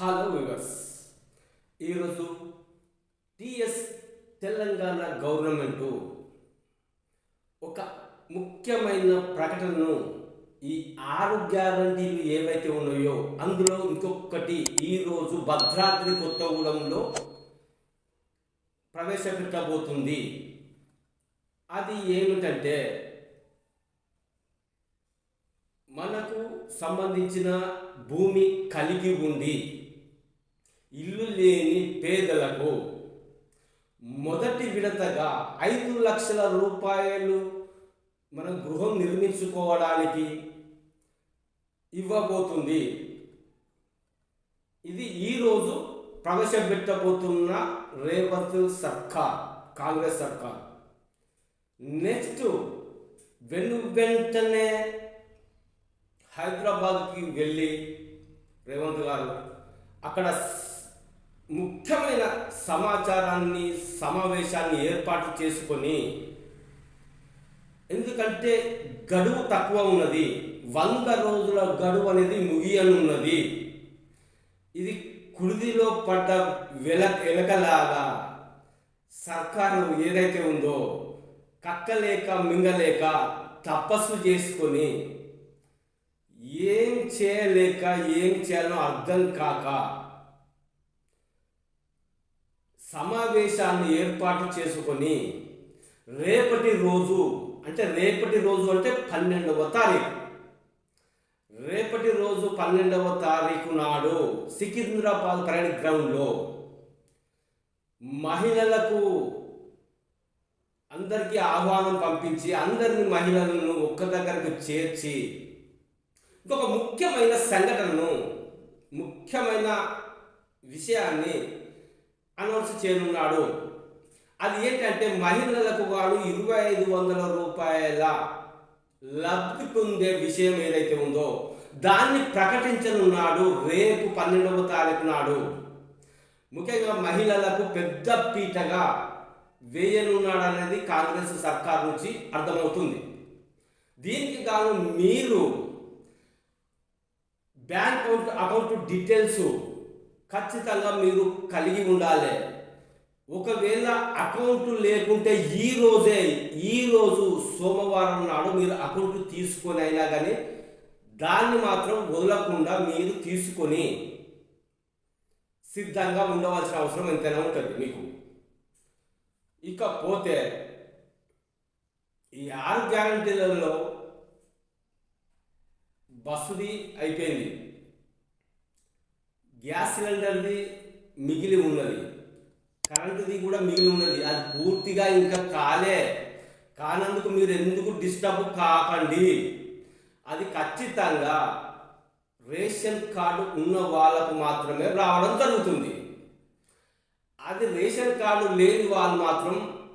Hello viewers ఈరోజు TS Telangana government ఒక ముఖ్యమైన ప్రకటనను ఈ ఆరు గ్యారంటీలు ఏవైతే ఉన్నాయో అందులో ఇంకొకటి ఈరోజు భద్రాద్రి కొత్తగూడెంలో ప్రవేశపెట్టబోతుంది. అది ఏమిటంటే మనకు సంబంధించిన భూమి కలిగి ఉంది. ఇల్లు లేని పేదలకు మొదటి విడతగా ఐదు లక్షల రూపాయలు మనం గృహం నిర్మించుకోవడానికి ఇవ్వబోతుంది. ఇది ఈరోజు ప్రవేశపెట్టబోతున్న రేవంత్ సర్కార్ కాంగ్రెస్ సర్కార్. నెక్స్ట్ వెను వెంటనే హైదరాబాద్కి వెళ్ళి రేవంత్ గారు అక్కడ ముఖ్యమైన సమాచారాన్ని సమావేశాన్ని ఏర్పాటు చేసుకొని ఎందుకంటే గడువు తక్కువ ఉన్నది. వంద రోజుల గడువు అనేది ముగియనున్నది. ఇది కుడిదిలో పడ్డ వెల ఎలకలాగా సర్కారు ఏదైతే ఉందో కక్కలేక మింగలేక తపస్సు చేసుకొని ఏం చేయలేక ఏం చేయాలో అర్థం కాక సమావేశాన్ని ఏర్పాటు చేసుకొని రేపటి రోజు అంటే రేపటి రోజు అంటే పన్నెండవ తారీఖు. రేపటి రోజు పన్నెండవ తారీఖు నాడు సికింద్రాబాద్ పరేడ్ గ్రౌండ్లో మహిళలకు అందరికీ ఆహ్వానం పంపించి అందరిని మహిళలను ఒక్క దగ్గరకు చేర్చి ఇంకొక ముఖ్యమైన సంఘటనను ముఖ్యమైన విషయాన్ని అనౌన్స్ చేయనున్నాడు అది ఏంటంటే మహిళలకు వాడు ఇరవై ఐదు వందల రూపాయల లబ్ధి పొందే విషయం ఏదైతే ఉందో దాన్ని ప్రకటించనున్నాడు రేపు పన్నెండవ తారీఖు నాడు. ముఖ్యంగా మహిళలకు పెద్ద పీటగా వేయనున్నాడు అనేది కాంగ్రెస్ సర్కార్ నుంచి అర్థమవుతుంది. దీనికి గాను మీరు బ్యాంక్ అకౌంట్ అకౌంట్ డీటెయిల్స్ ఖచ్చితంగా మీరు కలిగి ఉండాలి. ఒకవేళ అకౌంట్ లేకుంటే ఈ రోజే ఈ రోజు సోమవారం నాడు మీరు అకౌంట్ తీసుకొని అయినా కానీ దాన్ని మాత్రం వదలకుండా మీరు తీసుకొని సిద్ధంగా ఉండవలసిన అవసరం ఎంతైనా ఉంటుంది మీకు. ఇకపోతే ఈ ఆరు గ్యారంటీలలో బస్సుది అయిపోయింది. గ్యాస్ సిలిండర్ది మిగిలి ఉన్నది. కరెంటుది కూడా మిగిలి ఉన్నది. అది పూర్తిగా ఇంకా కాలే. కానందుకు మీరు ఎందుకు డిస్టర్బ్ కాకండి? అది ఖచ్చితంగా రేషన్ కార్డు ఉన్న వాళ్ళకు మాత్రమే రావడం జరుగుతుంది. అది రేషన్ కార్డు లేని వాళ్ళు మాత్రం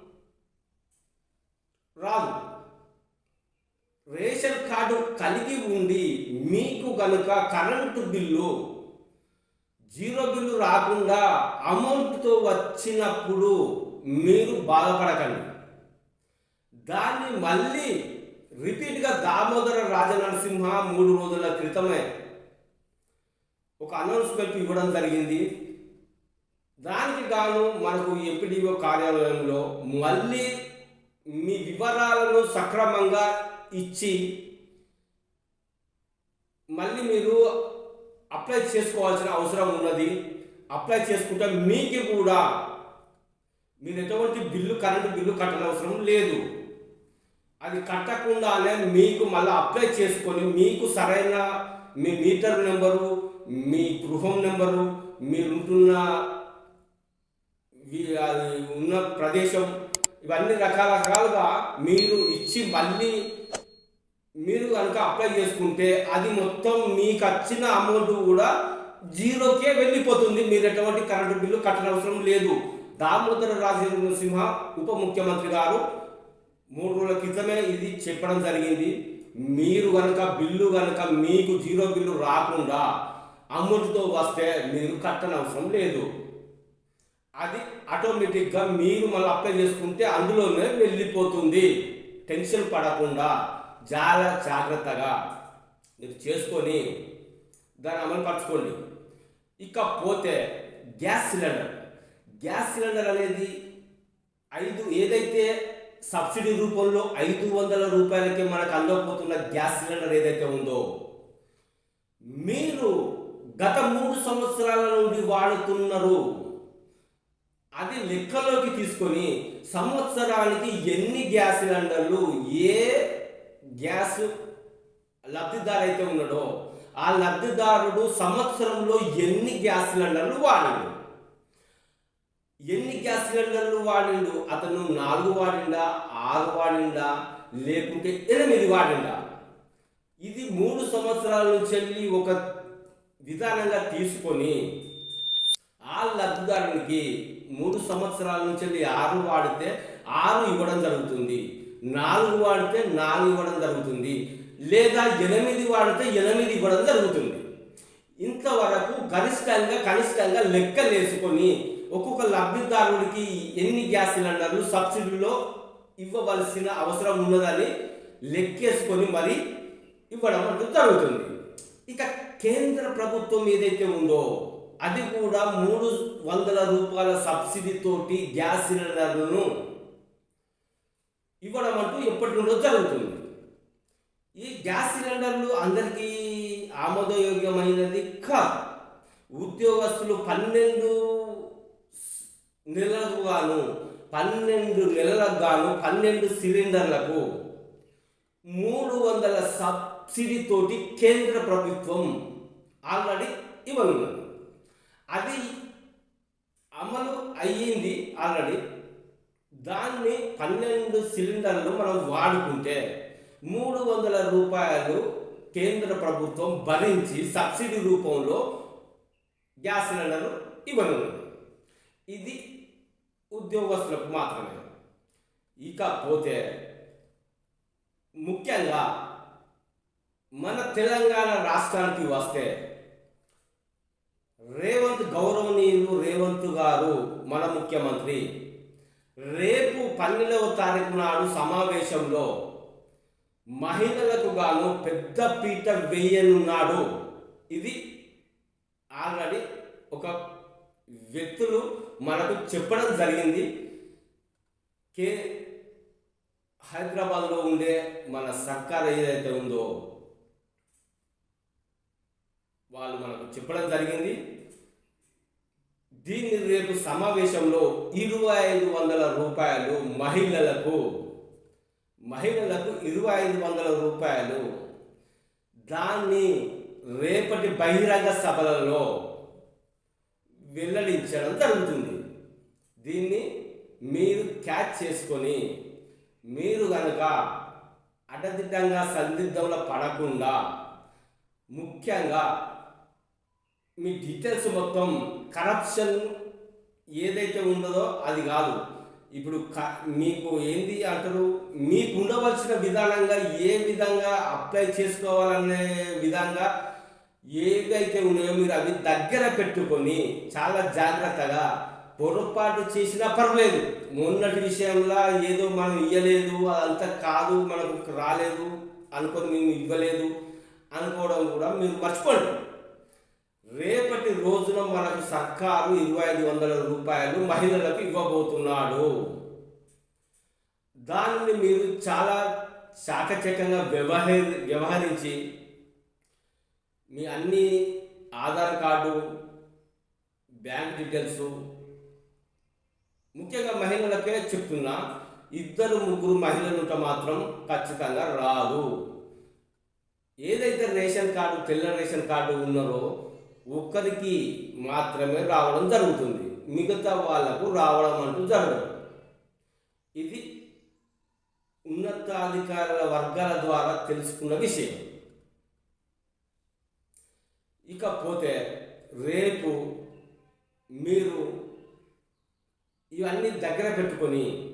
రాదు. రేషన్ కార్డు కలిగి ఉండి మీకు కనుక కరెంటు బిల్లు జీరో బిల్లు రాకుండా అమౌంట్తో వచ్చినప్పుడు మీరు బాధపడకండి. దాన్ని మళ్ళీ రిపీట్గా దామోదర రాజనరసింహ మూడు రోజుల క్రితమే ఒక అనౌన్స్మెంట్ ఇవ్వడం జరిగింది. దానికి గాను మనకు ఎంపీడీఓ కార్యాలయంలో మళ్ళీ మీ వివరాలను సక్రమంగా ఇచ్చి మళ్ళీ మీరు అప్లై చేసుకోవాల్సిన అవసరం ఉన్నది. అప్లై చేసుకుంటే మీకు కూడా మీరు ఎటువంటి బిల్లు కరెంటు బిల్లు కట్టనవసరం లేదు. అది కట్టకుండానే మీకు మళ్ళీ అప్లై చేసుకొని మీకు సరైన మీ మీటర్ నెంబరు మీ గృహం నెంబరు మీరుంటున్న అది ఉన్న ప్రదేశం ఇవన్నీ రకరకాలుగా మీరు ఇచ్చి మళ్ళీ మీరు కనుక అప్లై చేసుకుంటే అది మొత్తం మీకు వచ్చిన అమౌంట్ కూడా జీరోకే వెళ్ళిపోతుంది. మీరు ఎటువంటి కరెంటు బిల్లు కట్టనవసరం లేదు. దామోదర రాజసింహ ఉప ముఖ్యమంత్రి గారు మూడు రోజుల క్రితమే ఇది చెప్పడం జరిగింది. మీరు కనుక బిల్లు కనుక మీకు జీరో బిల్లు రాకుండా అమౌంట్తో వస్తే మీరు కట్టనవసరం లేదు. అది ఆటోమేటిక్గా మీరు మళ్ళీ అప్లై చేసుకుంటే అందులోనే వెళ్ళిపోతుంది. టెన్షన్ పడకుండా. చాలా జాగ్రత్తగా మీరు చేసుకొని దాన్ని అమలుపరచుకోండి. ఇకపోతే గ్యాస్ సిలిండర్. గ్యాస్ సిలిండర్ అనేది ఐదు ఏదైతే సబ్సిడీ రూపంలో ఐదు వందల రూపాయలకి మనకు అందకపోతున్న గ్యాస్ సిలిండర్ ఏదైతే ఉందో మీరు గత మూడు సంవత్సరాల నుండి వాడుతున్నారు. అది లెక్కలోకి తీసుకొని సంవత్సరానికి ఎన్ని గ్యాస్ సిలిండర్లు ఏ గ్యాస్ లబ్ధిదారు అయితే ఉన్నాడో ఆ లబ్ధిదారుడు సంవత్సరంలో ఎన్ని గ్యాస్ సిలిండర్లు వాడిండు? ఎన్ని గ్యాస్ సిలిండర్లు వాడిండు? అతను నాలుగు వాడిండా ఆరు వాడిండా లేకుంటే ఎనిమిది వాడిండా? ఇది మూడు సంవత్సరాల నుంచి వెళ్ళి ఒక విధానంగా తీసుకొని ఆ లబ్ధిదారునికి మూడు సంవత్సరాల నుంచి ఆరు వాడితే ఆరు ఇవ్వడం జరుగుతుంది. నాలుగు వాడితే నాలుగు ఇవ్వడం జరుగుతుంది. లేదా ఎనిమిది వాడితే ఎనిమిది ఇవ్వడం జరుగుతుంది. ఇంతవరకు గరిష్టంగా కనిష్టంగా లెక్కలు వేసుకొని ఒక్కొక్క లబ్ధిదారుడికి ఎన్ని గ్యాస్ సిలిండర్లు సబ్సిడీలో ఇవ్వవలసిన అవసరం ఉన్నదని లెక్కేసుకొని మరి ఇవ్వడం అంటూ జరుగుతుంది. ఇక కేంద్ర ప్రభుత్వం ఏదైతే ఉందో అది కూడా మూడు వందల రూపాయల సబ్సిడీతోటి గ్యాస్ సిలిండర్లను ఇవ్వడం అంటూ ఎప్పటి నుండో జరుగుతుంది. ఈ గ్యాస్ సిలిండర్లు అందరికీ ఆమోదయోగ్యమైనది కాదు. ఉద్యోగస్తులు పన్నెండు నెలలకు గాను పన్నెండు నెలలకు గాను పన్నెండు సిలిండర్లకు మూడు వందల సబ్సిడీతోటి కేంద్ర ప్రభుత్వం ఆల్రెడీ ఇవ్వనున్నది. అది అమలు అయ్యింది ఆల్రెడీ దాన్ని పన్నెండు సిలిండర్లు మనం వాడుకుంటే మూడు వందల రూపాయలు కేంద్ర ప్రభుత్వం భరించి సబ్సిడీ రూపంలో గ్యాస్ సిలిండర్ ఇవ్వనున్నది ఇది ఉద్యోగస్తులకు మాత్రమే. ఇకపోతే ముఖ్యంగా మన తెలంగాణ రాష్ట్రానికి వస్తే రేవంత్ గౌరవనీయులు రేవంత్ గారు మన ముఖ్యమంత్రి రేపు పన్నెండవ తారీఖు నాడు సమావేశంలో మహిళలకు గాను పెద్ద పీట వేయనున్నాడు. ఇది ఆల్రెడీ ఒక వ్యక్తులు మనకు చెప్పడం జరిగింది. కే హైదరాబాద్లో ఉండే మన సర్కార్ ఏదైతే ఉందో వాళ్ళు మనకు చెప్పడం జరిగింది. దీన్ని రేపు సమావేశంలో ఇరవై ఐదు వందల రూపాయలు మహిళలకు మహిళలకు ఇరవై ఐదు వందల రూపాయలు. దాన్ని రేపటి బహిరంగ సభలలో వెల్లడించడం జరుగుతుంది. దీన్ని మీరు క్యాచ్ చేసుకొని మీరు కనుక అడ్డదిడ్డంగా సందిగ్ధంలో పడకుండా ముఖ్యంగా మీ డీటెయిల్స్ మొత్తం కరప్షన్ ఏదైతే ఉండదో అది కాదు. ఇప్పుడు క మీకు ఏంది అంటారు? మీకు ఉండవలసిన విధానంగా ఏ విధంగా అప్లై చేసుకోవాలనే విధంగా ఏదైతే ఉన్నాయో మీరు అవి దగ్గర పెట్టుకొని చాలా జాగ్రత్తగా పొరపాటు చేసినా పర్లేదు మొన్నటి విషయంలో ఏదో మనం ఇవ్వలేదు అదంతా కాదు మనకు రాలేదు అనుకొని మేము ఇవ్వలేదు అనుకోవడం కూడా మీరు మర్చిపోండి. రోజున మనకు సర్కారు ఇరవై ఐదు వందల రూపాయలు మహిళలకు ఇవ్వబోతున్నాడు. దానిని మీరు చాలా చాకచక్యంగా వ్యవహరి వ్యవహరించి మీ అన్ని ఆధార్ కార్డు బ్యాంక్ డీటెయిల్స్ ముఖ్యంగా మహిళలకే చెప్తున్నా ఇద్దరు ముగ్గురు మహిళలు మాత్రం ఖచ్చితంగా రాదు. ఏదైతే రేషన్ కార్డు తెల్ల రేషన్ కార్డు ఉన్నారో ఒక్కరికి మాత్రమే రావడం జరుగుతుంది. మిగతా వాళ్ళకు రావడం అంటూ జరగదు. ఇది ఉన్నతాధికారుల వర్గాల ద్వారా తెలుసుకున్న విషయం. ఇకపోతే రేపు మీరు ఇవన్నీ దగ్గర పెట్టుకొని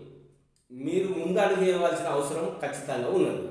మీరు ముందడుగు వేయవలసిన అవసరం ఖచ్చితంగా ఉన్నది.